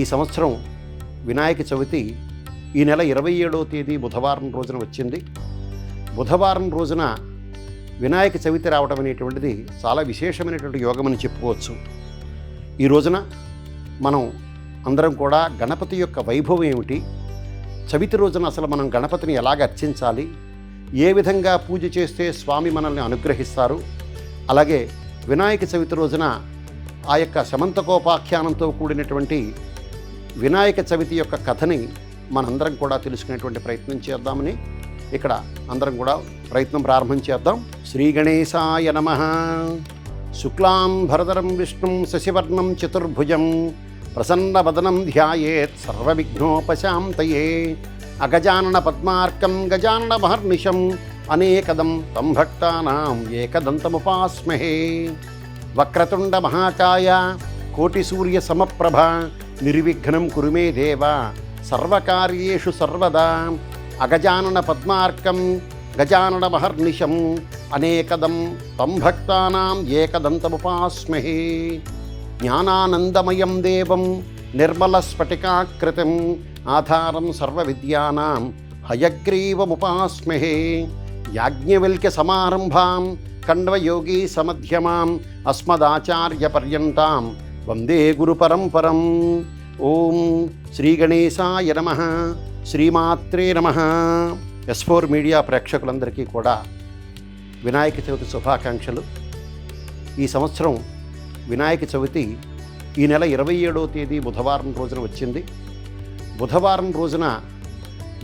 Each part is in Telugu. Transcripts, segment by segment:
ఈ సంవత్సరం వినాయక చవితి ఈ నెల ఇరవై ఏడవ తేదీ బుధవారం రోజున వచ్చింది. బుధవారం రోజున వినాయక చవితి రావడం అనేటువంటిది చాలా విశేషమైనటువంటి యోగమని చెప్పుకోవచ్చు. ఈ రోజున మనం అందరం కూడా గణపతి యొక్క వైభవం ఏమిటి? చవితి రోజున అసలు మనం గణపతిని ఎలాగ అర్చించాలి? ఏ విధంగా పూజ చేస్తే స్వామి మనల్ని అనుగ్రహిస్తారు? అలాగే వినాయక చవితి రోజున ఆ యొక్క శమంతకోపాఖ్యానంతో కూడినటువంటి వినాయక చవితి యొక్క కథని మనందరం కూడా తెలుసుకునేటువంటి ప్రయత్నం చేద్దామని ఇక్కడ అందరం కూడా ప్రయత్నం ప్రారంభం చేద్దాం. శ్రీ గణేశాయ నమ. శుక్లాం భరదరం విష్ణుం శశివర్ణం చతుర్భుజం ప్రసన్నవదనం ధ్యాయేత్ సర్వవిఘ్నోపశాంతయే. అగజానన పద్మార్కం గజానన మహర్నిశం అనేకదం తం భక్తానాం ఏకదంతముపాస్మహే. వక్రతుండ మహాకాయ కోటి సూర్య సమప్రభ నిర్విఘ్నం కురుమే దేవ సర్వకార్యేషు సర్వదా. అగజానన పద్మార్కం గజానన మహర్నిశం అనేకదం తం భక్తానాం ఏకదంతముపాస్మహే. జ్ఞానానందమయం దేవం నిర్మలస్ఫటికాకృతిం ఆధారం సర్వ విద్యానాం హయగ్రీవముపాస్మహే. యాజ్ఞవల్క్య సమారంభాం కండవయోగీ సమధ్యమాం అస్మదాచార్యపర్యంతాం వందే గురుపరంపరం ఓం శ్రీ గణేశాయ నమ. శ్రీమాత్రే నమ. ఎస్ ఫోర్ మీడియా ప్రేక్షకులందరికీ కూడా వినాయక చవితి శుభాకాంక్షలు. ఈ సంవత్సరం వినాయక చవితి ఈ నెల ఇరవై ఏడవ తేదీ బుధవారం రోజున వచ్చింది. బుధవారం రోజున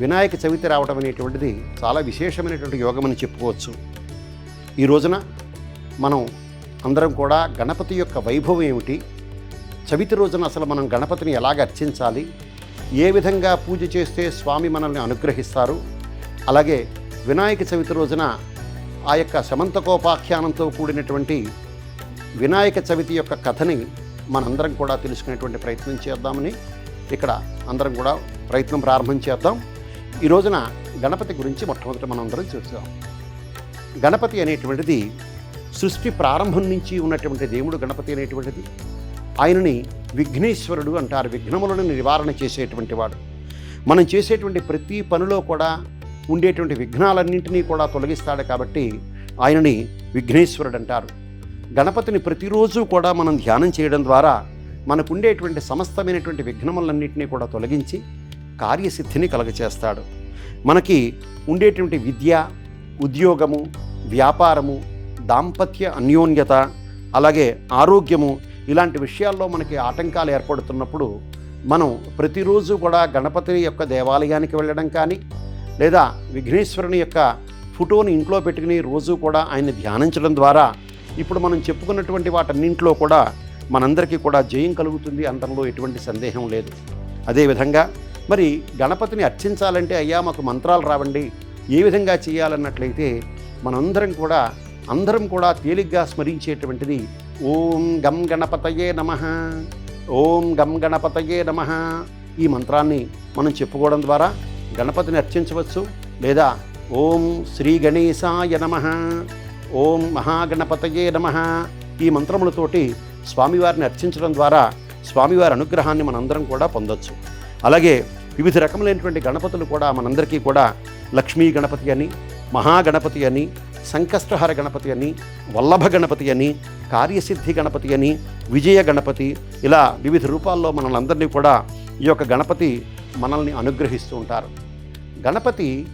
వినాయక చవితి రావడం అనేటువంటిది చాలా విశేషమైనటువంటి యోగమని చెప్పుకోవచ్చు. ఈ రోజున మనం అందరం కూడా గణపతి యొక్క వైభవం ఏమిటి? చవితి రోజున అసలు మనం గణపతిని ఎలాగ అర్చించాలి? ఏ విధంగా పూజ చేస్తే స్వామి మనల్ని అనుగ్రహిస్తారు? అలాగే వినాయక చవితి రోజున ఆ యొక్క శమంతకోపాఖ్యానంతో కూడినటువంటి వినాయక చవితి యొక్క కథని మనందరం కూడా తెలుసుకునేటువంటి ప్రయత్నం చేద్దామని ఇక్కడ అందరం కూడా ప్రయత్నం ప్రారంభం చేద్దాం. ఈ రోజున గణపతి గురించి మొట్టమొదటి మనం అందరం చూద్దాం. గణపతి అనేటువంటిది సృష్టి ప్రారంభం నుంచి ఉన్నటువంటి దేవుడు గణపతి అనేటువంటిది. ఆయనని విఘ్నేశ్వరుడు అంటారు. విఘ్నములను నివారణ చేసేటువంటి వాడు. మనం చేసేటువంటి ప్రతి పనిలో కూడా ఉండేటువంటి విఘ్నాలన్నింటినీ కూడా తొలగిస్తాడు కాబట్టి ఆయనని విఘ్నేశ్వరుడు అంటారు. గణపతిని ప్రతిరోజు కూడా మనం ధ్యానం చేయడం ద్వారా మనకుండేటువంటి సమస్తమైనటువంటి విఘ్నములన్నింటినీ కూడా తొలగించి కార్యసిద్ధిని కలగచేస్తాడు. మనకి ఉండేటువంటి విద్య ఉద్యోగము వ్యాపారము దాంపత్య అన్యోన్యత అలాగే ఆరోగ్యము ఇలాంటి విషయాల్లో మనకి ఆటంకాలు ఏర్పడుతున్నప్పుడు మనం ప్రతిరోజు కూడా గణపతి యొక్క దేవాలయానికి వెళ్ళడం కానీ లేదా విఘ్నేశ్వరుని యొక్క ఫోటోని ఇంట్లో పెట్టుకుని రోజు కూడా ఆయన్ని ధ్యానించడం ద్వారా ఇప్పుడు మనం చెప్పుకున్నటువంటి వాటన్నింటిలో కూడా మనందరికీ కూడా జయం కలుగుతుంది అనడంలో ఎటువంటి సందేహం లేదు. అదేవిధంగా మరి గణపతిని అర్చించాలంటే అయ్యా మాకు మంత్రాలు రావండి ఏ విధంగా చేయాలన్నట్లయితే మనందరం కూడా అందరం కూడా తేలిగ్గా స్మరించేటువంటిది ఓం గం గణపతయే నమ. ఓం గం గణపతయే నమ. ఈ మంత్రాన్ని మనం చెప్పుకోవడం ద్వారా గణపతిని అర్చించవచ్చు లేదా ఓం శ్రీ గణేశాయ నమ. ఓం మహాగణపతయే నమ. ఈ మంత్రములతోటి స్వామివారిని అర్చించడం ద్వారా స్వామివారి అనుగ్రహాన్ని మనందరం కూడా పొందొచ్చు. అలాగే వివిధ రకములైనటువంటి గణపతులు కూడా మనందరికీ కూడా లక్ష్మీ గణపతి అని మహాగణపతి అని సంకష్టహర గణపతి అని వల్లభ గణపతి అని కార్యసిద్ధి గణపతి అని విజయ గణపతి ఇలా వివిధ రూపాల్లో మనల్ని కూడా ఈ యొక్క గణపతి మనల్ని అనుగ్రహిస్తూ ఉంటారు. గణపతి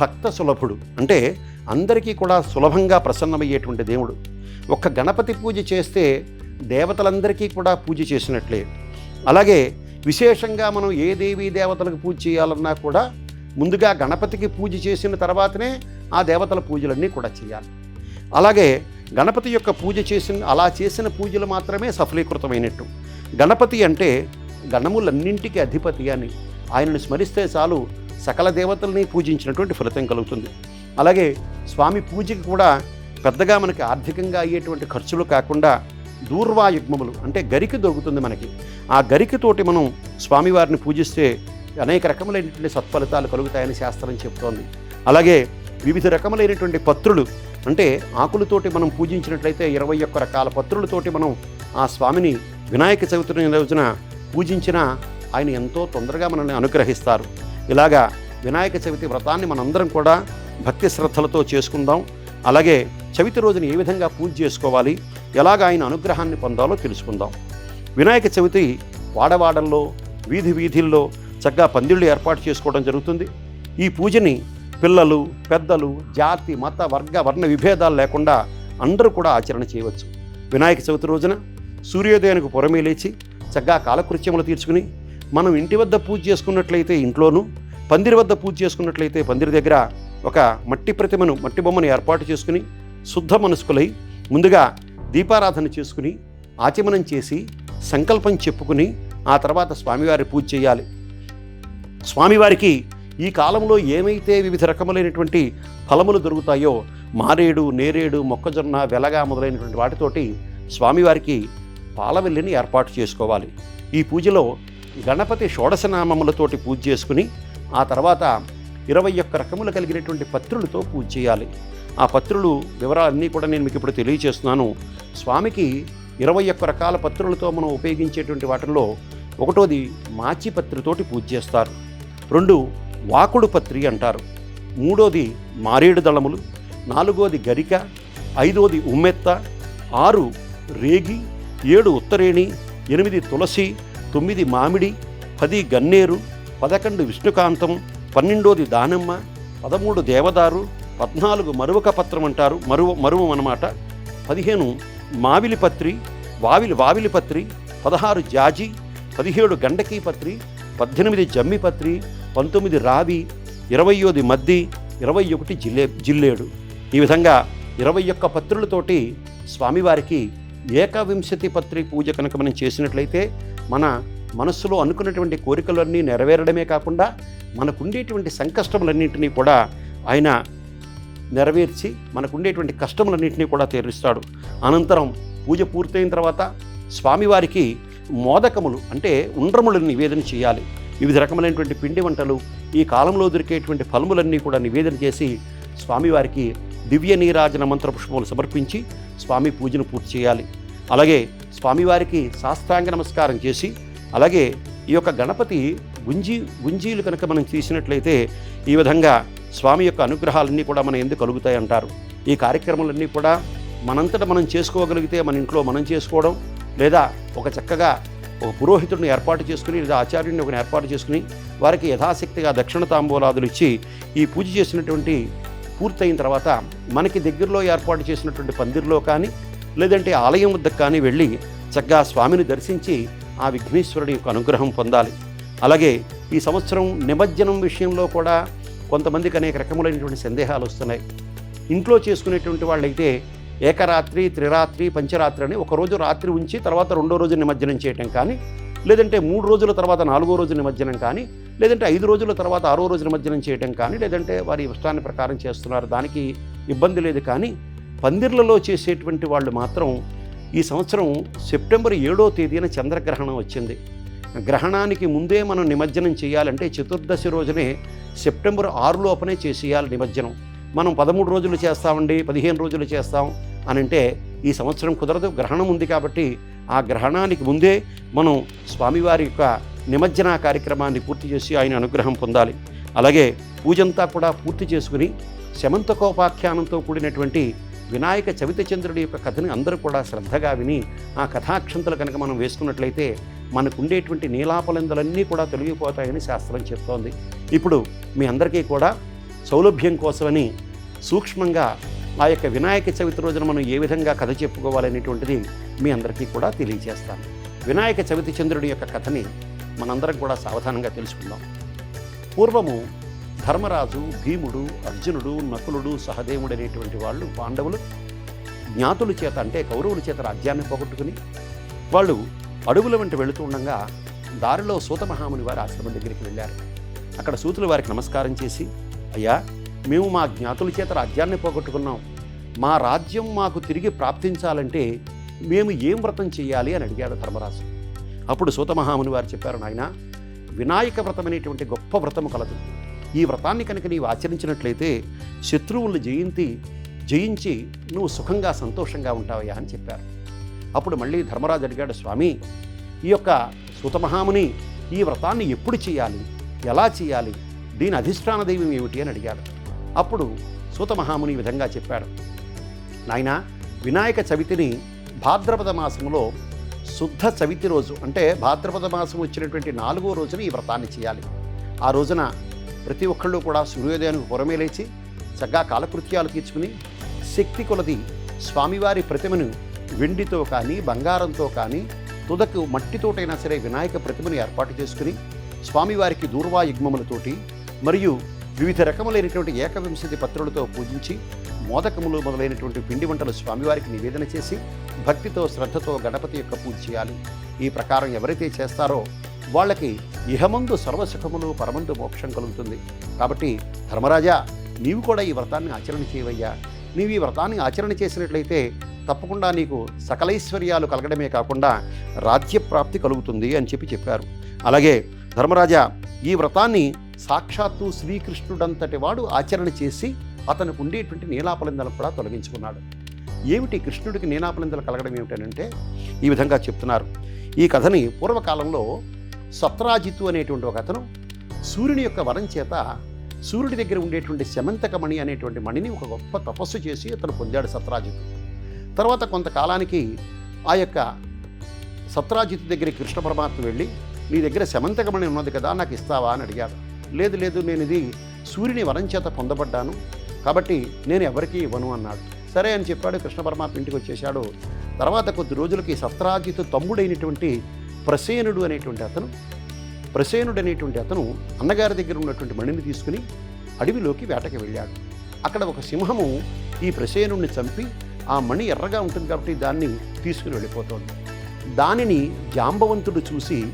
భక్త సులభుడు. అంటే అందరికీ కూడా సులభంగా ప్రసన్నమయ్యేటువంటి దేవుడు. ఒక్క గణపతి పూజ చేస్తే దేవతలందరికీ కూడా పూజ చేసినట్లే. అలాగే విశేషంగా మనం ఏ దేవీ దేవతలకు పూజ చేయాలన్నా కూడా ముందుగా గణపతికి పూజ చేసిన తర్వాతనే ఆ దేవతల పూజలన్నీ కూడా చేయాలి. అలాగే గణపతి యొక్క పూజ చేసిన అలా చేసిన పూజలు మాత్రమే సఫలీకృతమైనట్టు. గణపతి అంటే గణములన్నింటికి అధిపతి అని ఆయనను స్మరిస్తే చాలు సకల దేవతల్ని పూజించినటువంటి ఫలితం కలుగుతుంది. అలాగే స్వామి పూజకి కూడా పెద్దగా మనకి ఆర్థికంగా అయ్యేటువంటి ఖర్చులు కాకుండా దూర్వాయుగ్మములు అంటే గరికి దొరుకుతుంది మనకి. ఆ గరికతోటి మనం స్వామివారిని పూజిస్తే అనేక రకములైనటువంటి సత్ఫలితాలు కలుగుతాయని శాస్త్రం చెప్తోంది. అలాగే వివిధ రకములైనటువంటి పత్రులు అంటే ఆకులతోటి మనం పూజించినట్లయితే ఇరవై ఒక్క రకాల పత్రులతోటి మనం ఆ స్వామిని వినాయక చవితి రోజున పూజించిన ఆయన ఎంతో తొందరగా మనల్ని అనుగ్రహిస్తారు. ఇలాగా వినాయక చవితి వ్రతాన్ని మనందరం కూడా భక్తి శ్రద్ధలతో చేసుకుందాం. అలాగే చవితి రోజున ఏ విధంగా పూజ చేసుకోవాలి ఎలాగ ఆయన అనుగ్రహాన్ని పొందాలో తెలుసుకుందాం. వినాయక చవితి వాడవాడల్లో వీధి వీధుల్లో చక్కగా పందిళ్ళు ఏర్పాటు చేసుకోవడం జరుగుతుంది. ఈ పూజని పిల్లలు పెద్దలు జాతి మత వర్గ వర్ణ విభేదాలు లేకుండా అందరూ కూడా ఆచరణ చేయవచ్చు. వినాయక చవితి రోజున సూర్యోదయానికి పొరమే లేచి చక్కగా కాలకృత్యములు తీర్చుకుని మనం ఇంటి వద్ద పూజ చేసుకున్నట్లయితే ఇంట్లోనూ పందిరి వద్ద పూజ చేసుకున్నట్లయితే పందిరి దగ్గర ఒక మట్టి ప్రతిమను మట్టి బొమ్మను ఏర్పాటు చేసుకుని శుద్ధ మనస్కులై ముందుగా దీపారాధన చేసుకుని ఆచమనం చేసి సంకల్పం చెప్పుకుని ఆ తర్వాత స్వామివారి పూజ చేయాలి. స్వామివారికి ఈ కాలంలో ఏమైతే వివిధ రకములైనటువంటి ఫలములు దొరుకుతాయో మారేడు నేరేడు మొక్కజొన్న వెలగా మొదలైనటువంటి వాటితోటి స్వామివారికి పాలవెల్లిని ఏర్పాటు చేసుకోవాలి. ఈ పూజలో గణపతి షోడశనామములతోటి పూజ చేసుకుని ఆ తర్వాత ఇరవై ఒక్క రకములు కలిగినటువంటి పత్రులతో పూజ చేయాలి. ఆ పత్రులు వివరాలన్నీ కూడా నేను మీకు ఇప్పుడు తెలియజేస్తున్నాను. స్వామికి ఇరవై ఒక్క రకాల పత్రులతో మనం ఉపయోగించేటువంటి వాటిల్లో ఒకటోది మాచి పత్రితోటి పూజ చేస్తారు. రెండు వాకుడు పత్రి అంటారు. మూడోది మారేడు దళములు నాలుగోది గరిక ఐదోది ఉమ్మెత్త ఆరు రేగి ఏడు ఉత్తరేణి ఎనిమిది తులసి తొమ్మిది మామిడి పది గన్నేరు పదకొండు విష్ణుకాంతం పన్నెండోది దానమ్మ పదమూడు దేవదారు పద్నాలుగు మరువక పత్రం అంటారు. మరువ మరువం అన్నమాట. పదిహేను మావిలి పత్రి వావిలి వావిలి పత్రి పదహారు జాజి పదిహేడు గండకీ పత్రి పద్దెనిమిది జమ్మి పత్రి పంతొమ్మిది రావి ఇరవయోది మద్ది ఇరవై ఒకటి జిల్లే జిల్లేడు. ఈ విధంగా ఇరవై ఒక్క పత్రులతోటి స్వామివారికి ఏకవింశతి పత్రి పూజ కనుక మనం చేసినట్లయితే మన మనస్సులో అనుకున్నటువంటి కోరికలన్నీ నెరవేరడమే కాకుండా మనకుండేటువంటి సంకష్టములన్నింటినీ కూడా ఆయన నెరవేర్చి మనకుండేటువంటి కష్టములన్నింటినీ కూడా తీరుస్తాడు. అనంతరం పూజ పూర్తయిన తర్వాత స్వామివారికి మోదకములు అంటే ఉండ్రములను నివేదన చేయాలి. వివిధ రకములైనటువంటి పిండి వంటలు ఈ కాలంలో దొరికేటువంటి ఫలములన్నీ కూడా నివేదన చేసి స్వామివారికి దివ్య నీరాజన మంత్ర పుష్పములు సమర్పించి స్వామి పూజను పూర్తి చేయాలి. అలాగే స్వామివారికి శాస్త్రాంగ నమస్కారం చేసి అలాగే ఈ యొక్క గణపతి గుంజీ గుంజీలు కనుక మనం తీసినట్లయితే ఈ విధంగా స్వామి యొక్క అనుగ్రహాలన్నీ కూడా మన ఎందుకు కలుగుతాయి అంటారు. ఈ కార్యక్రమాలన్నీ కూడా మనంతట మనం చేసుకోగలిగితే మన ఇంట్లో మనం చేసుకోవడం లేదా ఒక చక్కగా ఒక పురోహితుడిని ఏర్పాటు చేసుకుని లేదా ఆచార్యుడిని ఒక ఏర్పాటు చేసుకుని వారికి యథాశక్తిగా దక్షిణ తాంబూలాదులు ఇచ్చి ఈ పూజ చేసినటువంటి పూర్తయిన తర్వాత మనకి దగ్గరలో ఏర్పాటు చేసినటువంటి పందిరిలో కానీ లేదంటే ఆలయం వద్దకు కానీ వెళ్ళి చక్కగా స్వామిని దర్శించి ఆ విఘ్నేశ్వరుడి యొక్క అనుగ్రహం పొందాలి. అలాగే ఈ సంవత్సరం నిమజ్జనం విషయంలో కూడా కొంతమందికి అనేక రకములైనటువంటి సందేహాలు వస్తున్నాయి. ఇంట్లో చేసుకునేటువంటి వాళ్ళైతే ఏకరాత్రి త్రిరాత్రి పంచరాత్రి అని ఒక రోజు రాత్రి ఉంచి తర్వాత రెండో రోజు నిమజ్జనం చేయటం కానీ లేదంటే మూడు రోజుల తర్వాత నాలుగో రోజు నిమజ్జనం కానీ లేదంటే ఐదు రోజుల తర్వాత ఆరో రోజు నిమజ్జనం చేయటం కానీ లేదంటే వారి ఇష్టాన్ని ప్రకారం చేస్తున్నారు. దానికి ఇబ్బంది లేదు కానీ పందిర్లలో చేసేటువంటి వాళ్ళు మాత్రం ఈ సంవత్సరం సెప్టెంబర్ ఏడో తేదీన చంద్రగ్రహణం వచ్చింది. గ్రహణానికి ముందే మనం నిమజ్జనం చేయాలంటే చతుర్దశి రోజునే సెప్టెంబర్ ఆరు లోపనే చేసేయాలి నిమజ్జనం. మనం పదమూడు రోజులు చేస్తామండి పదిహేను రోజులు చేస్తాం అని అంటే ఈ సంవత్సరం కుదరదు గ్రహణం ఉంది కాబట్టి ఆ గ్రహణానికి ముందే మనం స్వామివారి యొక్క నిమజ్జన కార్యక్రమాన్ని పూర్తి చేసి ఆయన అనుగ్రహం పొందాలి. అలాగే పూజంతా కూడా పూర్తి చేసుకుని శమంతకోపాఖ్యానంతో కూడినటువంటి వినాయక చవిత చంద్రుడి యొక్క కథని అందరూ కూడా శ్రద్ధగా విని ఆ కథాక్షంతలు కనుక మనం వేసుకున్నట్లయితే మనకు ఉండేటువంటి కూడా తొలగిపోతాయని శాస్త్రం చెప్తోంది. ఇప్పుడు మీ అందరికీ కూడా సౌలభ్యం కోసమని సూక్ష్మంగా ఆ యొక్క వినాయక చవితి రోజున మనం ఏ విధంగా కథ చెప్పుకోవాలనేటువంటిది మీ అందరికీ కూడా తెలియజేస్తాను. వినాయక చవితి చంద్రుడి యొక్క కథని మనందరం కూడా సావధానంగా తెలుసుకుందాం. పూర్వము ధర్మరాజు భీముడు అర్జునుడు నకులుడు సహదేవుడు అనేటువంటి వాళ్ళు పాండవులు జ్ఞాతుల చేత అంటే కౌరవుల చేత రాజ్యాన్ని పోగొట్టుకుని వాళ్ళు అడవుల వెంట వెళుతూ ఉండగా దారిలో సూత మహాముని వారి ఆశ్రమం దగ్గరికి వెళ్ళారు. అక్కడ సూతులు వారికి నమస్కారం చేసి అయ్యా మేము మా జ్ఞాతుల చేత రాజ్యాన్ని పోగొట్టుకున్నాం. మా రాజ్యం మాకు తిరిగి ప్రాప్తించాలంటే మేము ఏం వ్రతం చేయాలి అని అడిగాడు ధర్మరాజు. అప్పుడు సూతమహాముని వారు చెప్పారు నాయన వినాయక వ్రతం అనేటువంటి గొప్ప వ్రతము కలదు. ఈ వ్రతాన్ని కనుక నీవు ఆచరించినట్లయితే శత్రువులను జయించి జయించి నువ్వు సుఖంగా సంతోషంగా ఉంటావయ్యా అని చెప్పారు. అప్పుడు మళ్ళీ ధర్మరాజు అడిగాడు స్వామి ఈ యొక్క సూతమహాముని ఈ వ్రతాన్ని ఎప్పుడు చేయాలి? ఎలా చేయాలి? దీని అధిష్టాన దైవం ఏమిటి అని అడిగాడు. అప్పుడు సూత మహాముని ఈ విధంగా చెప్పాడు. నాయన వినాయక చవితిని భాద్రపద మాసంలో శుద్ధ చవితి రోజు అంటే భాద్రపద మాసం వచ్చినటువంటి నాలుగో రోజున ఈ వ్రతాన్ని చేయాలి. ఆ రోజున ప్రతి ఒక్కళ్ళు కూడా సూర్యోదయానికి పురమే లేచి చక్కగా కాలకృత్యాలు తీర్చుకుని శక్తి కొలది స్వామివారి ప్రతిమను వెండితో కానీ బంగారంతో కానీ తుదకు మట్టితోటైనా సరే వినాయక ప్రతిమను ఏర్పాటు చేసుకుని స్వామివారికి దూర్వా మరియు వివిధ రకములైనటువంటి ఏకవింశతి పత్రులతో పూజించి మోదకములు మొదలైనటువంటి పిండి వంటలు స్వామివారికి నివేదన చేసి భక్తితో శ్రద్ధతో గణపతి యొక్క పూజ చేయాలి. ఈ ప్రకారం ఎవరైతే చేస్తారో వాళ్ళకి ఇహమందు సర్వసుఖములు పరమందు మోక్షం కలుగుతుంది. కాబట్టి ధర్మరాజా నీవు కూడా ఈ వ్రతాన్ని ఆచరణ చేయవయ్యా. నీవు ఈ వ్రతాన్ని ఆచరణ చేసినట్లయితే తప్పకుండా నీకు సకలైశ్వర్యాలు కలగడమే కాకుండా రాజ్యప్రాప్తి కలుగుతుంది అని చెప్పి చెప్పారు. అలాగే ధర్మరాజా ఈ వ్రతాన్ని సాక్షాత్తు శ్రీకృష్ణుడంతటి వాడు ఆచరణ చేసి అతనికి ఉండేటువంటి నీలాపలిందలు కూడా తొలగించుకున్నాడు. ఏమిటి కృష్ణుడికి నీలాపలిందలు కలగడం ఏమిటనంటే ఈ విధంగా చెప్తున్నారు. ఈ కథని పూర్వకాలంలో సత్రాజిత్తు అనేటువంటి ఒక అతను సూర్యుని యొక్క వరం చేత సూర్యుడి దగ్గర ఉండేటువంటి శమంతకమణి అనేటువంటి మణిని ఒక గొప్ప తపస్సు చేసి అతను పొందాడు సత్రాజిత్తు. తర్వాత కొంతకాలానికి ఆ యొక్క సత్రాజిత్తు దగ్గరికి కృష్ణ పరమాత్మ వెళ్ళి నీ దగ్గర శమంతకమణి ఉన్నది కదా నాకు ఇస్తావా? అని అడిగాడు. లేదు లేదు నేను ఇది సూర్యుని వరం చేత పొందబడ్డాను. కాబట్టి నేను ఎవరికీ ఇవ్వను అన్నాడు. సరే అని చెప్పాడు కృష్ణ పరమాత్మ ఇంటికి వచ్చేశాడు. తర్వాత కొద్ది రోజులకి సత్రాజిత్ తమ్ముడైనటువంటి ప్రసేనుడు అనేటువంటి అతను ప్రసేనుడు అనేటువంటి అతను అన్నగారి దగ్గర ఉన్నటువంటి మణిని తీసుకుని అడవిలోకి వేటకి వెళ్ళాడు. అక్కడ ఒక సింహము ఈ ప్రసేనుడిని చంపి ఆ మణి ఎర్రగా ఉంటుంది కాబట్టి దాన్ని తీసుకుని వెళ్ళిపోతోంది. దానిని జాంబవంతుడు చూసి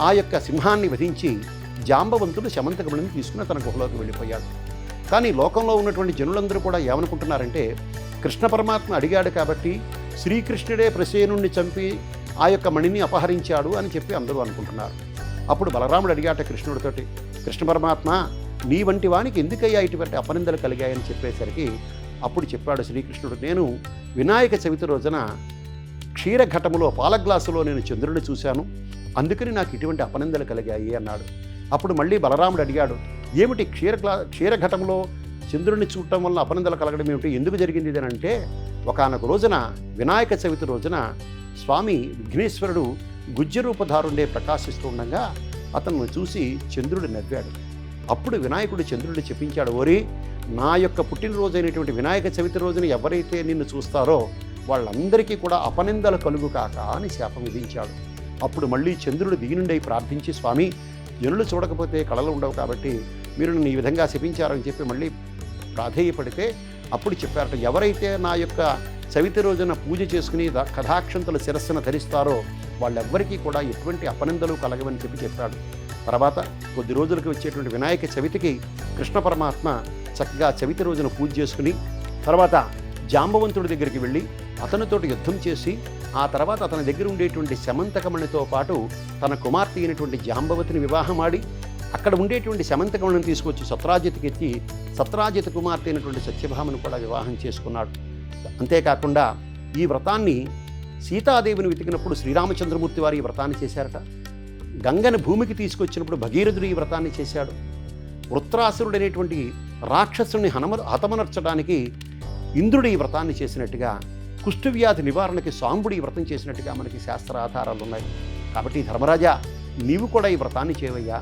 ఆ యొక్క సింహాన్ని వధించి జాంబవంతుడు శమంతకమణిని తీసుకుని తన గుహలోకి వెళ్ళిపోయాడు. కానీ లోకంలో ఉన్నటువంటి జనులందరూ కూడా ఏమనుకుంటున్నారంటే కృష్ణ పరమాత్మ అడిగాడు కాబట్టి శ్రీకృష్ణుడే ప్రసేనుణ్ణి చంపి ఆ యొక్క మణిని అపహరించాడు అని చెప్పి అందరూ అనుకుంటున్నారు. అప్పుడు బలరాముడు అడిగాట కృష్ణుడితోటి కృష్ణ పరమాత్మ నీ వంటి వానికి ఎందుకయ్యా ఇటువంటి అపనిందలు కలిగాయని చెప్పేసరికి అప్పుడు చెప్పాడు శ్రీకృష్ణుడు నేను వినాయక చవితి రోజున క్షీరఘటములో పాల గ్లాసులో నేను చంద్రుడిని చూశాను. అందుకని నాకు ఇటువంటి అపనిందలు కలిగాయి అన్నాడు. అప్పుడు మళ్ళీ బలరాముడు అడిగాడు ఏమిటి క్షీర క్షీరఘటంలో చంద్రుడిని చూడటం వల్ల అపనందలు కలగడం ఏమిటి? ఎందుకు జరిగింది అని అంటే ఒకనొక రోజున వినాయక చవితి రోజున స్వామి విఘ్నేశ్వరుడు గుజ్జరూపధారుండే ప్రకాశిస్తూ ఉండగా అతను చూసి చంద్రుడు నవ్వాడు. అప్పుడు వినాయకుడు చంద్రుడిని చెప్పించాడు ఓరి నా యొక్క పుట్టినరోజైనటువంటి వినాయక చవితి రోజున ఎవరైతే నిన్ను చూస్తారో వాళ్ళందరికీ కూడా అపనిందలు కలుగు కాక అని శాపం విధించాడు. అప్పుడు మళ్ళీ చంద్రుడు దిగినుండై ప్రార్థించి స్వామి జనులు చూడకపోతే కళలు ఉండవు కాబట్టి మీరు నన్ను ఈ విధంగా శపించారని చెప్పి మళ్ళీ ప్రాధేయపడితే అప్పుడు చెప్పారట ఎవరైతే నా యొక్క చవితి రోజున పూజ చేసుకుని కథాక్షంతుల శిరస్సును ధరిస్తారో వాళ్ళెవ్వరికీ కూడా ఎటువంటి అపనిందలు కలగవని చెప్పి చెప్పాడు. తర్వాత కొద్ది రోజులకు వచ్చేటువంటి వినాయక చవితికి కృష్ణ పరమాత్మ చక్కగా చవితి రోజున పూజ చేసుకుని తర్వాత జాంబవంతుడి దగ్గరికి వెళ్ళి అతనితోటి యుద్ధం చేసి ఆ తర్వాత అతని దగ్గర ఉండేటువంటి శమంతకమణితో పాటు తన కుమార్తె అయినటువంటి జాంబవతిని వివాహమాడి అక్కడ ఉండేటువంటి శమంతకమణిని తీసుకొచ్చి సత్రాజిత్కి ఎత్తి సత్రాజిత్ కుమార్తె అయినటువంటి సత్యభామను కూడా వివాహం చేసుకున్నాడు. అంతేకాకుండా ఈ వ్రతాన్ని సీతాదేవిని వెతికినప్పుడు శ్రీరామచంద్రమూర్తి వారు ఈ వ్రతాన్ని చేశారట. గంగను భూమికి తీసుకొచ్చినప్పుడు భగీరథుడు ఈ వ్రతాన్ని చేశాడు. వృత్రాసురుడు అనేటువంటి రాక్షసుని హనమ హతమనర్చడానికి ఇంద్రుడు ఈ వ్రతాన్ని చేసినట్టుగా కుష్ఠవ్యాధి నివారణకి సాంబుడు ఈ వ్రతం చేసినట్టుగా మనకి శాస్త్ర ఆధారాలు ఉన్నాయి. కాబట్టి ధర్మరాజా నీవు కూడా ఈ వ్రతాన్ని చేయవయ్యా.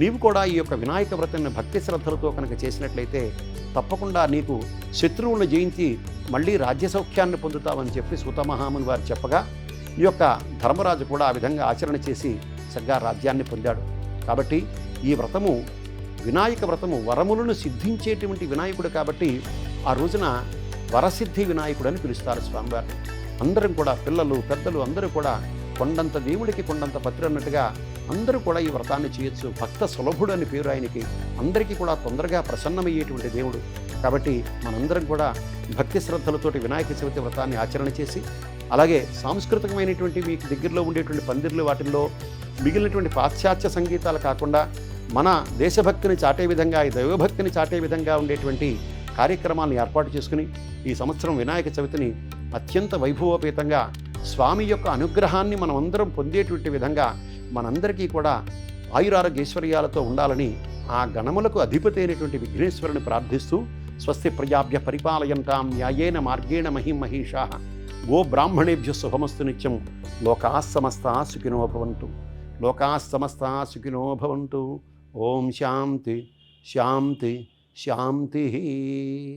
నీవు కూడా ఈ యొక్క వినాయక వ్రతాన్ని భక్తి శ్రద్ధలతో కనుక చేసినట్లయితే తప్పకుండా నీకు శత్రువులను జయించి మళ్ళీ రాజ్య సౌఖ్యాన్ని పొందుతావని చెప్పి సూతమహాముని వారు చెప్పగా ఈ యొక్క ధర్మరాజు కూడా ఆ విధంగా ఆచరణ చేసి చక్కగా రాజ్యాన్ని పొందాడు. కాబట్టి ఈ వ్రతము వినాయక వ్రతము వరములను సిద్ధించేటువంటి వినాయకుడు కాబట్టి ఆ రోజున వరసిద్ధి వినాయకుడు అని పిలుస్తారు స్వామివారిని అందరం కూడా పిల్లలు పెద్దలు అందరూ కూడా కొండంత దేవుడికి కొండంత పత్రి అన్నట్టుగా అందరూ కూడా ఈ వ్రతాన్ని చేయొచ్చు. భక్త సులభుడు అని పేరు ఆయనకి. అందరికీ కూడా తొందరగా ప్రసన్నమయ్యేటువంటి దేవుడు. కాబట్టి మనందరం కూడా భక్తి శ్రద్ధలతోటి వినాయక చవితి వ్రతాన్ని ఆచరణ చేసి అలాగే సాంస్కృతికమైనటువంటి మీకు దగ్గరలో ఉండేటువంటి పందిర్లు వాటిల్లో మిగిలినటువంటి పాశ్చాత్య సంగీతాలు కాకుండా మన దేశభక్తిని చాటే విధంగా ఈ దైవభక్తిని చాటే విధంగా ఉండేటువంటి కార్యక్రమాలను ఏర్పాటు చేసుకుని ఈ సంవత్సరం వినాయక చవితిని అత్యంత వైభవోపేతంగా స్వామి యొక్క అనుగ్రహాన్ని మనం అందరం పొందేటువంటి విధంగా మనందరికీ కూడా ఆయురారోగ్యైశ్వర్యాలతో ఉండాలని ఆ గణములకు అధిపతి అయినటువంటి విఘ్నేశ్వరుని ప్రార్థిస్తూ స్వస్తి ప్రజాభ్య పరిపాలయంతాం న్యాయేన మార్గేణ మహిం మహిషా. గో బ్రాహ్మణేభ్య శుభమస్తు నిత్యం. లోకా సమస్తా సుఖినో భవంతు. లోకా సుఖినో భవంతు. ఓం శాంతి. శాంతి. శాంతి